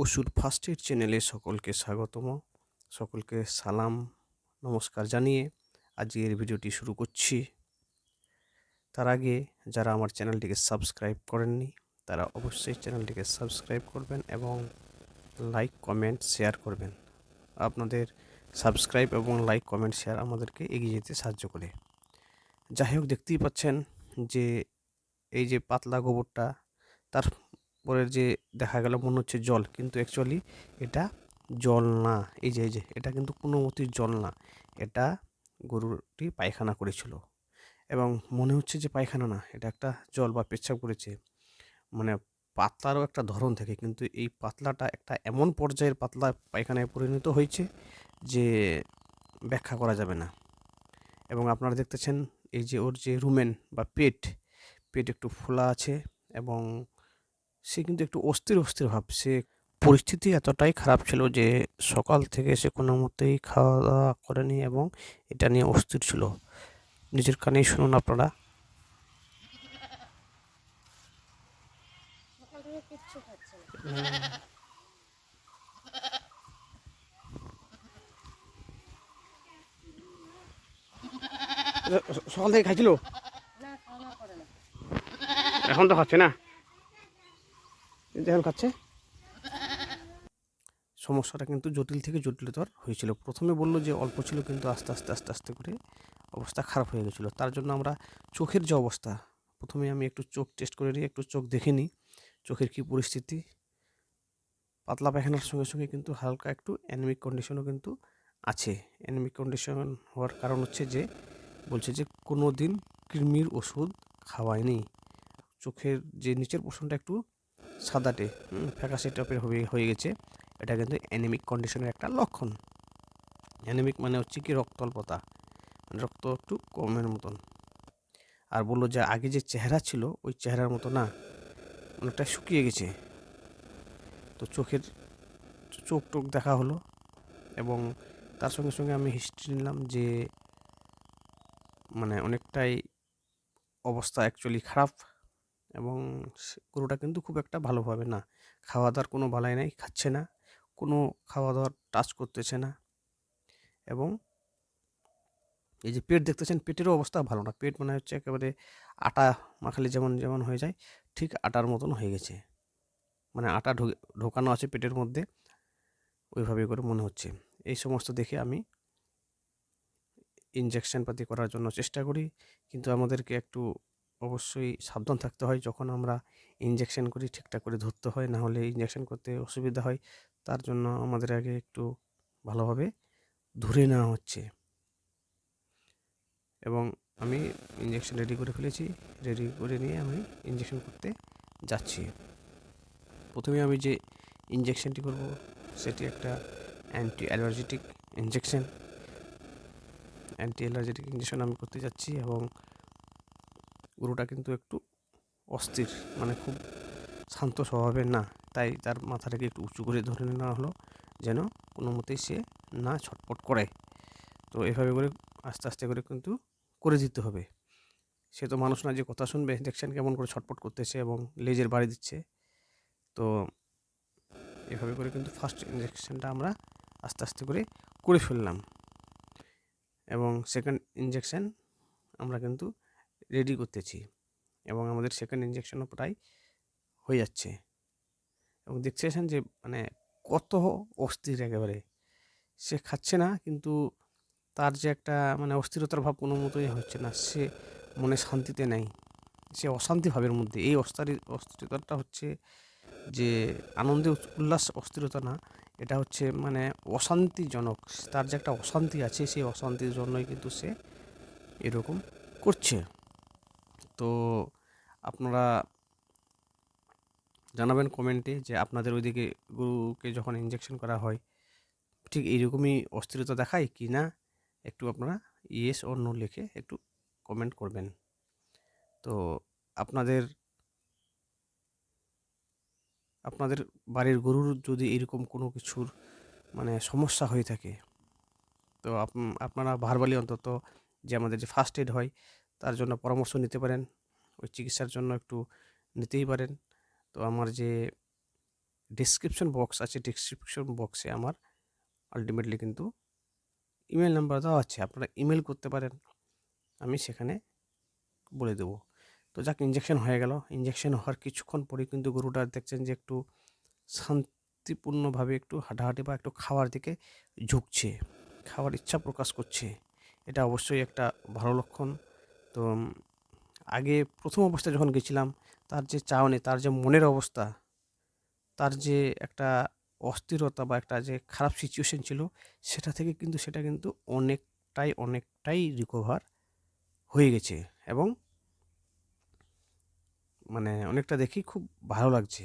পশুর first aid চ্যানেলে সকলকে স্বাগতম। সকলকে সালাম, নমস্কার জানিয়ে আজকের ভিডিওটি শুরু করছি। তার আগে যারা আমার চ্যানেলটিকে সাবস্ক্রাইব করেননি, তারা অবশ্যই চ্যানেলটিকে সাবস্ক্রাইব করবেন এবং লাইক, কমেন্ট, শেয়ার করবেন। আপনাদের সাবস্ক্রাইব এবং লাইক, কমেন্ট, শেয়ার আমাদেরকে এগিয়ে যেতে সাহায্য করে। যাই হোক, দেখতেই পাচ্ছেন যে এই যে পাতলা গোবরটা, তার পরের যে দেখা গেল মনে হচ্ছে জল, কিন্তু অ্যাকচুয়ালি এটা জল না। এই যে এই যে, এটা কিন্তু কোনো মতেই জল না। এটা গরুটি পায়খানা করেছিল। এবং মনে হচ্ছে যে পায়খানা না, এটা একটা জল বা পেচ্ছাপ করেছে। মানে পাতলারও একটা ধরন থাকে, কিন্তু এই পাতলাটা একটা এমন পর্যায়ের পাতলা পায়খানায় পরিণত হয়েছে যে ব্যাখ্যা করা যাবে না। এবং আপনারা দেখতেছেন এই যে ওর যে রুমেন বা পেট পেট একটু ফোলা আছে এবং সে কিন্তু একটু অস্থির অস্থির ভাব। সে পরিস্থিতি এতটাই খারাপ ছিল যে সকাল থেকে সে কোনো মতেই খাওয়া দাওয়া করেনি এবং এটা নিয়ে অস্থির ছিল। নিজের কানেই শুনুন আপনারা। সকাল থেকে কিচ্ছু খাচ্ছে না সকাল থেকে খাইছিল? না খাওয়া দাওয়া করে না এখন তো খাচ্ছে না। এখন খাচ্ছে সমস্যাটা কিন্তু জটিল থেকে জটিলতর হয়েছিল। প্রথমে বলল যে অল্প ছিল, কিন্তু আস্তে আস্তে আস্তে আস্তে করে অবস্থা খারাপ হয়ে গেছিল। তার জন্য আমরা চোখের যে অবস্থা, প্রথমে আমি একটু চোখ টেস্ট করে নিই, একটু চোখ দেখে নিই, চোখের কী পরিস্থিতি। পাতলা পায়খানার সঙ্গে সঙ্গে কিন্তু হালকা একটু অ্যানিমিক কন্ডিশনও কিন্তু আছে। অ্যানিমিক কন্ডিশন হওয়ার কারণ হচ্ছে যে, বলছে যে কোনো দিন কৃমির ওষুধ খাওয়ায়নি। চোখের যে নিচের পোষণটা একটু সাদাটে ফ্যাকাশে টাইপের হয়ে হয়ে গেছে। এটা কিন্তু অ্যানিমিক কন্ডিশনের একটা লক্ষণ। অ্যানিমিক মানে হচ্ছে কি রক্তল্পতা মানে রক্ত একটু কমের মতন। আর বলল যে আগে যে চেহারা ছিল, ওই চেহারার মতো না, অনেকটা শুকিয়ে গেছে। তো চোখের, চোখ টোক দেখা হলো এবং তার সঙ্গে সঙ্গে আমি হিস্ট্রি নিলাম যে মানে অনেকটাই অবস্থা অ্যাকচুয়ালি খারাপ। এবং গরুটা কিন্তু খুব একটা ভালোভাবে না। খাওয়া দাওয়ার কোনো বালাই নাই, খাচ্ছে না, কোনো খাওয়া দাওয়ার টাচ করতেছে না। এবং এই যে পেট দেখতেছেন, পেটেরও অবস্থা ভালো না। পেট মনে হচ্ছে একেবারে আটা মাখালে যেমন যেমন হয়ে যায়, ঠিক আটার মতন হয়ে গেছে। মানে আটা ঢুকে, ঢোকানো আছে পেটের মধ্যে, ওইভাবে করে মনে হচ্ছে। এই সমস্ত দেখে আমি ইনজেকশন পাতি করার জন্য চেষ্টা করি, কিন্তু আমাদেরকে একটু অবশ্যই সাবধান থাকতে হয় যখন আমরা ইনজেকশন করি, ঠিকঠাক করে ধরতে হয়, না হলে ইনজেকশন করতে অসুবিধা হয়। তার জন্য আমাদের আগে একটু ভালোভাবে ধরে নেওয়া হচ্ছে। এবং আমি ইনজেকশন রেডি করে ফেলেছি। রেডি করে নিয়ে আমি ইনজেকশন করতে যাচ্ছি। প্রথমে আমি যে ইনজেকশনটি করব, সেটি একটা anti allergetic injection anti allergetic injection আমি করতে যাচ্ছি এবং গরুটা কিন্তু একটু অস্থির মানে খুব শান্ত স্বভাবের না। তাই তার মাথাটাকে একটু উঁচু করে ধরে নেওয়া হলো যেন কোনো মতেই সে না ছটপট করে। তো এভাবে করে আস্তে আস্তে করে কিন্তু করে দিতে হবে। সে তো মানুষ না যে কথা শুনবে, দেখছেন কেমন করে ছটপট করতেছে এবং লেজের বাড়ি দিচ্ছে। তো এভাবে করে কিন্তু ফার্স্ট ইঞ্জেকশনটা আমরা আস্তে আস্তে করে করে ফেললাম। এবং সেকেন্ড ইঞ্জেকশন আমরা কিন্তু রেডি করতেছি। এবং আমাদের সেকেন্ড ইঞ্জেকশনও প্রায় হয়ে যাচ্ছে। এবং দেখতেছেন যে মানে কত অস্থির একেবারে। সে খাচ্ছে না, কিন্তু তার যে একটা মানে অস্থিরতার ভাব কোনো মতোই হচ্ছে না। সে মনে শান্তিতে নেই। সে অশান্তি ভাবের মধ্যে। এই অস্থারি, অস্থিরতাটা হচ্ছে যে, আনন্দে উল্লাস, অস্থিরতা না, এটা হচ্ছে মানে অশান্তিজনক। তার যে একটা অশান্তি আছে, সেই অশান্তির জন্যই কিন্তু সে এরকম করছে। তো আপনারা জানাবেন কমেন্টে যে আপনাদের ওইদিকে গরুকে যখন ইঞ্জেকশন করা হয়, ঠিক এইরকমই অস্থিরতা দেখায় কি না? একটু আপনারা ইয়েস ও নো লিখে একটু কমেন্ট করবেন। তো আপনাদের আপনাদের বাড়ির গরুর যদি এরকম কোনো কিছুর মানে সমস্যা হয়ে থাকে, তো আপ- আপনারা ভারবালি অন্তত যে আমাদের যে ফার্স্ট এড হয় তার জন্য পরামর্শ নিতে পারেন, ওই চিকিৎসার জন্য একটু নিতেই পারেন। তো আমার যে ডিসক্রিপশন বক্স আছে ডিসক্রিপশন বক্সে আমার আলটিমেটলি কিন্তু ইমেল নাম্বার দেওয়া আছে। আপনারা ইমেল করতে পারেন, আমি সেখানে বলে দেবো। তো যাক ইঞ্জেকশন হয়ে গেল। ইঞ্জেকশন হওয়ার কিছুক্ষণ পরে কিন্তু গরুটা দেখছেন যে একটু শান্তিপূর্ণভাবে একটু হাঁটাহাঁটি বা একটু খাওয়ার দিকে ঝুঁকছে, খাওয়ার ইচ্ছা প্রকাশ করছে। এটা অবশ্যই একটা ভালো লক্ষণ। তো আগে প্রথম অবস্থায় যখন গেছিলাম, তার যে চাওনি তার যে মনের অবস্থা, তার যে একটা অস্থিরতা বা একটা যে খারাপ সিচুয়েশন ছিল, সেটা থেকে কিন্তু সেটা কিন্তু অনেকটাই অনেকটাই রিকভার হয়ে গেছে এবং মানে অনেকটা দেখি খুব ভালো লাগছে।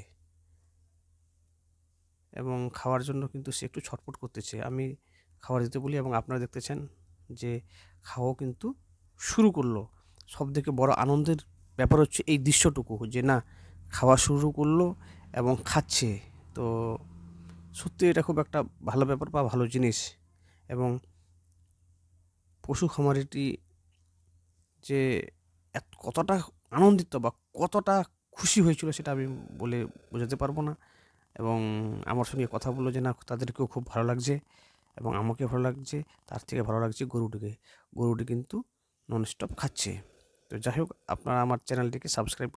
এবং খাওয়ার জন্য কিন্তু সে একটু ছটফট করতেছে। আমি খাবার দিতে বলি এবং আপনারা দেখতেছেন যে, খাওয়াও কিন্তু শুরু করল। সব থেকে বড় আনন্দের ব্যাপার হচ্ছে এই দৃশ্যটুকু যে না, খাওয়া শুরু করল এবং খাচ্ছে। তো সত্যি এটা খুব একটা ভালো ব্যাপার বা ভালো জিনিস এবং পশু খামারিটি যে কতটা আনন্দিত বা কতটা খুশি হয়েছিল সেটা আমি বলে বোঝাতে পারব না এবং আমার সঙ্গে কথা বলল যে না, তাদেরকেও খুব ভালো লাগছে এবং আমাকে ভালো লাগছে, তার থেকে ভালো লাগছে গরুটিকে। গরুটি কিন্তু ননস্টপ খাচ্ছে। তো যাই হোক আপনারা আমার চ্যানেলটিকে সাবস্ক্রাইব